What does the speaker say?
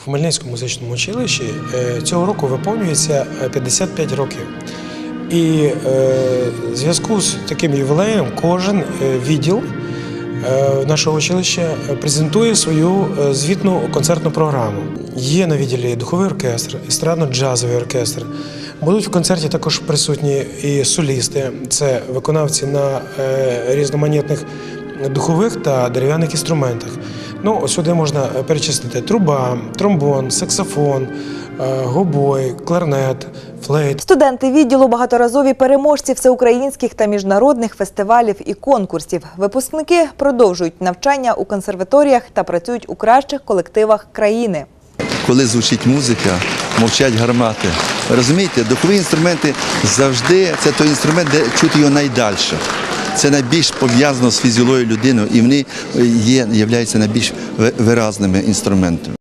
В Хмельницькому музичному училищі е, цього року виповнюється е, 55 років. І е, в зв'язку з таким ювілеєм кожен е, відділ е, нашого училища презентує свою е, звітну концертну програму. Є на відділі духовий оркестр, естрадно-джазовий оркестр. Будуть в концерті також присутні і солісти, це виконавці на е, різноманітних духових та дерев'яних інструментах. Ну, сюди можна перечислити труба, тромбон, саксофон, е, гобой, кларнет, флейт. Студенти відділу багаторазові переможці всеукраїнських та міжнародних фестивалів і конкурсів. Випускники продовжують навчання у консерваторіях та працюють у кращих колективах країни. коли звучить музика, мовчать гармати. Розумієте, духові інструменти завжди це той інструмент, де чути його найдальше. Це найбільш пов'язано з фізіологією людини, і вони є, являються найбільш ви- виразними інструментами.